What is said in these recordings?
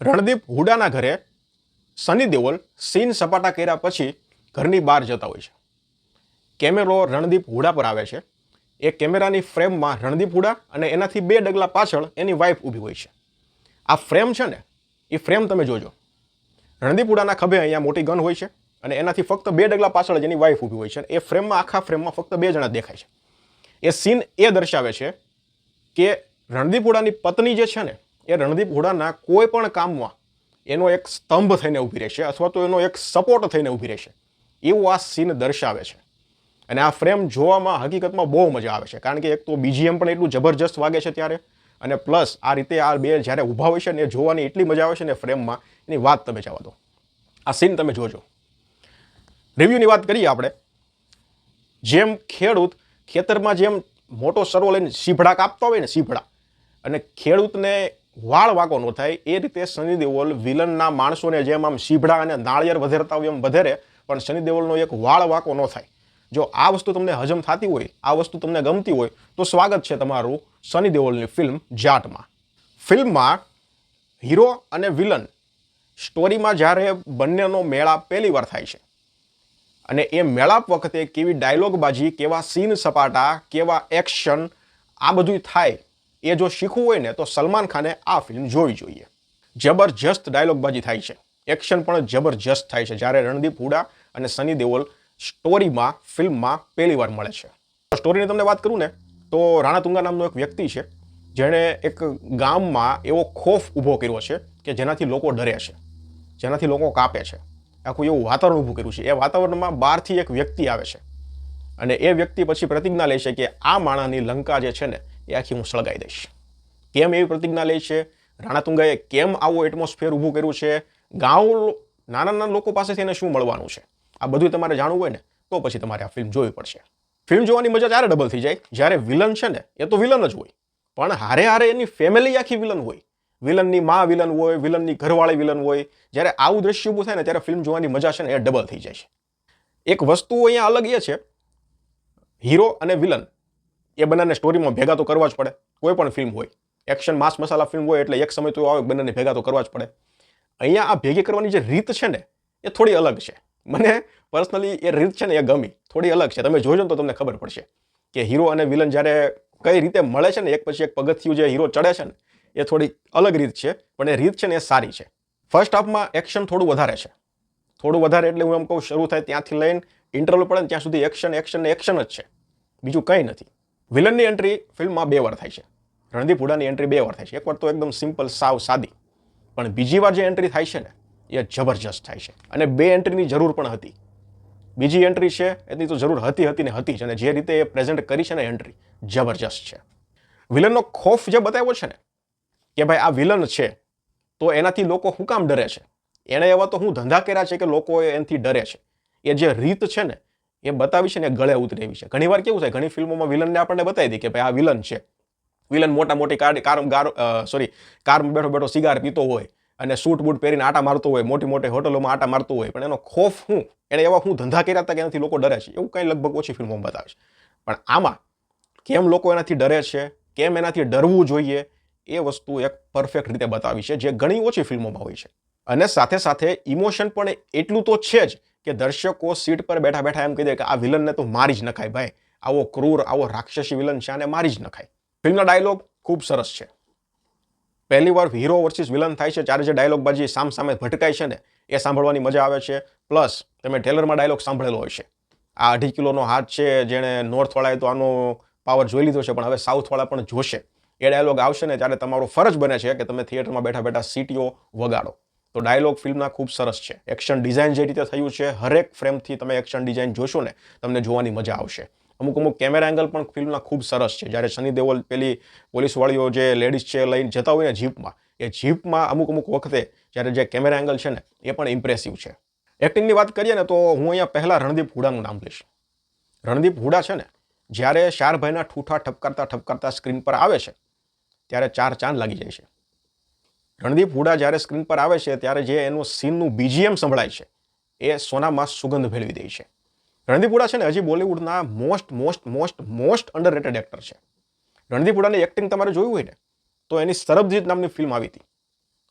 રણદીપ હુડાના ઘરે સની દેઓલ સીન સપાટા કર્યા પછી ઘરની બહાર જતા હોય છે. કેમેરો રણદીપ હુડા પર આવે છે. એ કેમેરાની ફ્રેમમાં રણદીપ હુડા અને એનાથી બે ડગલા પાછળ એની વાઈફ ઊભી હોય છે. આ ફ્રેમ છે ને, એ ફ્રેમ તમે જોજો. રણદીપ હુડાના ખભે અહીંયા મોટી ગન હોય છે અને એનાથી ફક્ત બે ડગલા પાછળ જ એની વાઈફ ઊભી હોય છે. એ ફ્રેમમાં, આખા ફ્રેમમાં ફક્ત બે જણા દેખાય છે. એ સીન એ દર્શાવે છે કે રણદીપ હુડાની પત્ની જે છે ને એ રણદીપ હુડાના કોઈ પણ કામમાં એનો એક સ્તંભ થઈને ઊભી રહેશે અથવા તો એનો એક સપોર્ટ થઈને ઊભી રહેશે. એવું આ સીન દર્શાવે છે. અને આ ફ્રેમ જોવામાં હકીકતમાં બહુ મજા આવે છે. કારણ કે એક તો બીજીએમ પણ એટલું જબરજસ્ત વાગે છે ત્યારે અને પ્લસ આ રીતે આ બે જ્યારે ઊભા હોય છે ને એ જોવાની એટલી મજા આવે છે ને ફ્રેમમાં એની વાત તમે જવા દો. આ સીન તમે જોજો. રિવ્યૂની વાત કરીએ આપણે. જેમ ખેડૂત ખેતરમાં જેમ મોટો સરવો લઈને સીભડા કાપતો હોય ને સીભડા અને ખેડૂતને વાળ વાંકો ન થાય, એ રીતે સની દેઓલ વિલનના માણસોને જેમ આમ સીભડા અને નાળિયેર વધેરતા હોય એમ વધેરે, પણ સની દેઓલનો એક વાળ વાંકો ન થાય. જો આ વસ્તુ તમને હજમ થતી હોય, આ વસ્તુ તમને ગમતી હોય, તો સ્વાગત છે તમારું સની દેઓલની ફિલ્મ જાટમાં. ફિલ્મમાં હીરો અને વિલન સ્ટોરીમાં જ્યારે બંનેનો મેળાપ પહેલી વાર થાય છે, અને એ મેળાપ વખતે કેવી ડાયલોગબાજી, કેવા સીન સપાટા, કેવા એક્શન, આ બધું થાય એ જો શીખવું હોય ને તો સલમાન ખાને આ ફિલ્મ જોવી જોઈએ. જબરજસ્ત ડાયલોગબાજી થાય છે. એક્શન પણ જબરજસ્ત થાય છે. જ્યારે રણદીપ હુડા અને સની દેઓલ સ્ટોરીમાં, ફિલ્મમાં પહેલી વાર મળે છે. સ્ટોરીની તમને વાત કરું ને, તો રાણા તુંગા નામનો એક વ્યક્તિ છે, જેણે એક ગામમાં એવો ખોફ ઊભો કર્યો છે કે જેનાથી લોકો ડરે છે. જેનાથી લોકો કાપે છે. આખું એવું વાતાવરણ ઊભું કર્યું છે. એ વાતાવરણમાં બહારથી એક વ્યક્તિ આવે છે. અને એ વ્યક્તિ પછી પ્રતિજ્ઞા લે છે કે આ માણાની લંકા જે છે ને એ આખી હું સળગાઈ દઈશ. કેમ એવી પ્રતિજ્ઞા લે છે? રાણાતુંગાએ કેમ આવું એટમોસ્ફિયર ઊભું કર્યું છે? ગાંવ નાના નાના લોકો પાસેથી એને શું મળવાનું છે? આ બધું તમારે જાણવું હોય ને, તો પછી તમારે આ ફિલ્મ જોવી પડશે. ફિલ્મ જોવાની મજા ત્યારે ડબલ થઈ જાય. જ્યારે વિલન છે ને, એ તો વિલન જ હોય. પણ હારે હારે એની ફેમિલી આખી વિલન હોય. વિલનની મા વિલન હોય વિલનની ઘરવાળી વિલન હોય. જ્યારે આવું દ્રશ્ય ઊભું થાય ને, ત્યારે ફિલ્મ જોવાની મજા છે ને, એ ડબલ થઈ જાય છે. એક વસ્તુ અહીંયા અલગ એ છે. હીરો અને વિલન એ બંનેને સ્ટોરીમાં ભેગા તો કરવા જ પડે. કોઈ પણ ફિલ્મ હોય. એક્શન માસ મસાલા ફિલ્મ હોય એટલે એક સમય તો આવે બંનેને ભેગા તો કરવા જ પડે. અહીંયા આ ભેગી કરવાની જે રીત છે ને, એ થોડી અલગ છે. મને પર્સનલી એ રીત છે ને એ ગમી. થોડી અલગ છે. તમે જોજો તો તમને ખબર પડશે કે હીરો અને વિલન જ્યારે કઈ રીતે મળે છે ને, એક પછી એક પગથિયું જે હીરો ચડે છે ને, એ થોડી અલગ રીત છે, પણ એ રીત છે ને એ સારી છે. ફર્સ્ટ હાફમાં એક્શન થોડું વધારે છે. થોડું વધારે એટલે હું એમ કહું, શરૂ થાય ત્યાંથી લઈને ઇન્ટરવલ પડે ને ત્યાં સુધી એક્શન એક્શન ને એક્શન જ છે. બીજું કંઈ નથી. વિલનની એન્ટ્રી ફિલ્મમાં બે વાર થાય છે. રણદીપ હુડાની એન્ટ્રી બે વાર થાય છે. એકવાર તો એકદમ સિમ્પલ સાવ સાદી. પણ બીજી વાર જે એન્ટ્રી થાય છે ને, એ જબરજસ્ત થાય છે. અને બે એન્ટ્રીની જરૂર પણ હતી. બીજી એન્ટ્રી છે, એની તો જરૂર હતી હતી ને હતી જ. અને જે રીતે એ પ્રેઝન્ટ કરી છે ને એન્ટ્રી જબરજસ્ત છે. વિલનનો ખોફ જે બતાવ્યો છે ને, કે ભાઈ આ વિલન છે, તો એનાથી લોકો શું કામ ડરે છે? એણે એવા તો હું ધંધા કર્યા છે કે લોકો એનાથી ડરે છે. એ જે રીત છે ને એ બતાવી છે ને ગળે ઉતરેવી છે. ઘણીવાર કેવું થાય, ઘણી ફિલ્મોમાં વિલનને આપણને બતાવી દે કે ભાઈ આ વિલન છે. વિલન મોટા મોટી કાર કાર ગાર સોરી કારમાં બેઠો બેઠો સિગાર પીતો હોય અને સૂટ બૂટ પહેરીને આટા મારતો હોય મોટી મોટી હોટલોમાં આટા મારતો હોય, પણ એનો ખોફ હું એને એવા હું ધંધા કર્યા હતા કે એનાથી લોકો ડરે છે? એવું કંઈ લગભગ ઓછી ફિલ્મોમાં બતાવે છે. પણ આમાં કેમ લોકો એનાથી ડરે છે? કેમ એનાથી ડરવું જોઈએ? એ વસ્તુ એક પરફેક્ટ રીતે બતાવી છે, જે ઘણી ઓછી ફિલ્મોમાં હોય છે. અને સાથે સાથે ઇમોશન પણ એટલું તો છે જ કે દર્શકો સીટ પર બેઠા બેઠા એમ કહી દે કે આ વિલનને તો મારી જ નખાય ભાઈ. આવો ક્રૂર, આવો રાક્ષસી વિલન છે આને મારી જ નખાય. ફિલ્મના ડાયલોગ ખૂબ સરસ છે. પહેલી વાર હીરો વર્સિસ વિલન થાય છે, ત્યારે જે ડાયલોગ બાજી સામ સામે ભટકાય છે ને, એ સાંભળવાની મજા આવે છે. પ્લસ, તમે ટેલરમાં ડાયલોગ સાંભળેલો હોય છે. આ અઢી કિલોનો હાથ છે, જેણે નોર્થવાળાએ તો આનો પાવર જોઈ લીધો છે, પણ હવે સાઉથવાળા પણ જોશે. એ ડાયલોગ આવશે ને, ત્યારે તમારો ફરજ બને છે કે તમે થિયેટરમાં બેઠા બેઠા સીટીઓ વગાડો. તો ડાયલોગ ફિલ્મના ખૂબ સરસ છે. એક્શન ડિઝાઇન જે રીતે થયું છે, હરેક ફ્રેમથી તમે એક્શન ડિઝાઇન જોશો ને, તમને જોવાની મજા આવશે. અમુક અમુક કેમેરા એંગલ પણ ફિલ્મના ખૂબ સરસ છે. જ્યારે સની દેવલ પેલી પોલીસવાળીઓ જે લેડીઝ છે લઈને જતા હોય ને જીપમાં, એ જીપમાં અમુક અમુક વખતે જ્યારે જે કેમેરા એંગલ છે ને, એ પણ ઇમ્પ્રેસિવ છે. એક્ટિંગની વાત કરીએ ને, તો હું અહીંયા પહેલાં રણદીપ હુડાનું નામ લઈશ. રણદીપ હુડા છે ને, જ્યારે શારભાઈના ઠૂઠા ઠપકારતા ઠપકારતા સ્ક્રીન પર આવે છે, ત્યારે ચાર ચાંદ લાગી જાય છે. રણદીપ હુડા જ્યારે સ્ક્રીન પર આવે છે, ત્યારે જે એનું સીનનું બીજીએમ સંભળાય છે, એ સોનામાં સુગંધ ભેળવી દે છે. રણદીપ હુડા છે ને હજી બોલિવૂડના most most most most under actor છે. રણદીપ હુડાની એક્ટિંગ તમારે જોયું હોય ને, તો એની સરબજીત નામની ફિલ્મ આવી હતી.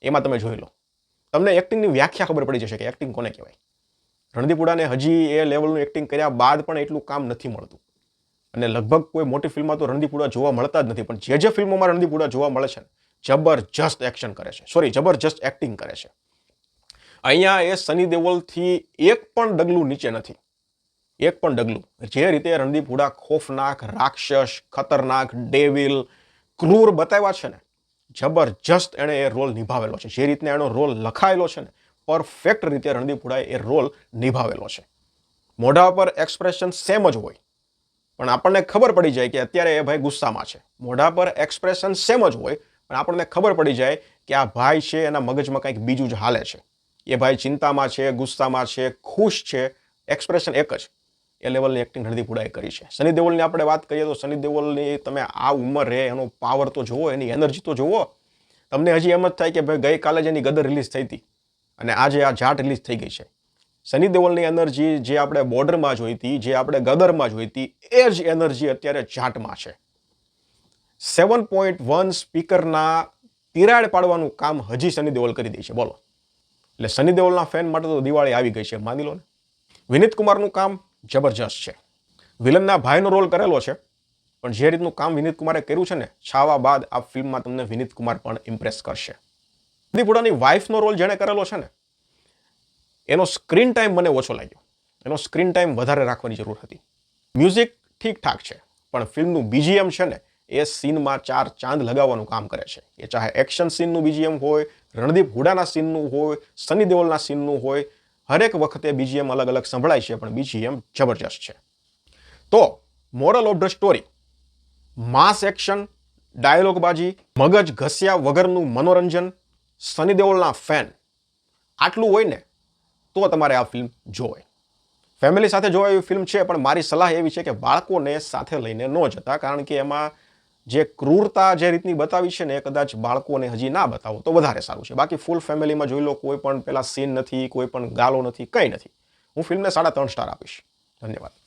એમાં તમે જોઈ લો. તમને એક્ટિંગની વ્યાખ્યા ખબર પડી જશે કે એક્ટિંગ કોને કહેવાય. રણદીપ હુડાને હજી એ લેવલનું એક્ટિંગ કર્યા બાદ પણ એટલું કામ નથી મળતું. અને લગભગ કોઈ મોટી ફિલ્મમાં તો રણદીપ હુડા જોવા મળતા જ નથી, પણ જે જે ફિલ્મોમાં રણદીપ હુડા જોવા મળે છે જબરજસ્ત એક્શન કરે છે. સોરી જબરજસ્ત એક્ટિંગ કરે છે. અહીંયા એ સની દેઓલથી એક પણ ડગલું નીચે નથી. એક પણ ડગલું. જે રીતે રણદીપ હુડા ખોફનાક, રાક્ષસ, ખતરનાક, ડેવિલ, ક્રૂર બતાવ્યા છે ને, જબરજસ્ત એણે એ રોલ નિભાવેલો છે. જે રીતના એનો રોલ લખાયેલો છે ને, પરફેક્ટ રીતે રણદીપ હુડાએ એ રોલ નિભાવેલો છે. મોઢા પર એક્સપ્રેશન સેમ જ હોય. પણ આપણને ખબર પડી જાય કે અત્યારે એ ભાઈ ગુસ્સામાં છે. મોઢા પર એક્સપ્રેશન સેમ જ હોય. પણ આપણને ખબર પડી જાય કે આ ભાઈ છે એના મગજમાં કંઈક બીજું જ હાલે છે. એ ભાઈ ચિંતામાં છે, ગુસ્સામાં છે, ખુશ છે એક્સપ્રેશન એક જ. એ લેવલની એક્ટિંગ હુડાએ કરી છે. સની દેઓલની આપણે વાત કરીએ તો સની દેઓલની તમે આ ઉંમરે એનો પાવર તો જુઓ એની એનર્જી તો જુઓ તમને હજી એમ જ થાય કે ભાઈ ગઈકાલે જ એની ગદર રિલીઝ થઈ હતી અને આજે આ જાટ રિલીઝ થઈ ગઈ છે. સની દેઓલની એનર્જી જે આપણે બોર્ડરમાં જોઈ હતી, જે આપણે ગદરમાં જોઈ હતી, એ જ એનર્જી અત્યારે જાટમાં છે. સેવન પોઈન્ટ વન સ્પીકરના તિરાડ પાડવાનું કામ હજી સની દેઓલ કરી દે છે. બોલો. એટલે સની દેઓલના ફેન માટે તો દિવાળી આવી ગઈ છે, માની લો ને. વિનીત કુમારનું કામ જબરજસ્ત છે. વિલનના ભાઈનો રોલ કરેલો છે, પણ જે રીતનું કામ વિનીત કુમારે કર્યું છે ને, છાવા બાદ આ ફિલ્મમાં તમને વિનીત કુમાર પણ ઇમ્પ્રેસ કરશે. દીપુડાની વાઇફનો રોલ જેણે કરેલો છે ને, એનો સ્ક્રીન ટાઈમ મને ઓછો લાગ્યો. એનો સ્ક્રીન ટાઈમ વધારે રાખવાની જરૂર હતી. મ્યુઝિક ઠીકઠાક છે, પણ ફિલ્મનું બીજીએમ છે ને એ સીનમાં ચાર ચાંદ લગાવવાનું કામ કરે છે. એ ચાહે એક્શન સીનનું બીજીએમ હોય, રણદીપ હુડાના સીનનું હોય, સની દેઓલના સીનનું હોય, હરેક વખતે બીજીએમ અલગ અલગ સંભળાય છે, પણ બીજીએમ જબરજસ્ત છે. તો moral of the story mass action ડાયલોગબાજી મગજ ઘસ્યા વગરનું મનોરંજન, સની દેઓલના ફેન આટલું હોય ને, તો તમારે આ ફિલ્મ જોવે. ફેમિલી સાથે જોવા એવી ફિલ્મ છે, પણ મારી સલાહ એવી છે કે બાળકોને સાથે લઈને ન જતા, કારણ કે એમાં જે ક્રૂરતા જે રીતની બતાવી છે ને એ કદાચ બાળકોને હજી ના બતાવો, તો વધારે સારું છે. બાકી ફૂલ ફેમિલીમાં જોઈ લો, કોઈ પણ પેલા સીન નથી, કોઈ પણ ગાલો નથી, કંઈ નથી. હું ફિલ્મને સાડા ત્રણ સ્ટાર આપીશ. ધન્યવાદ.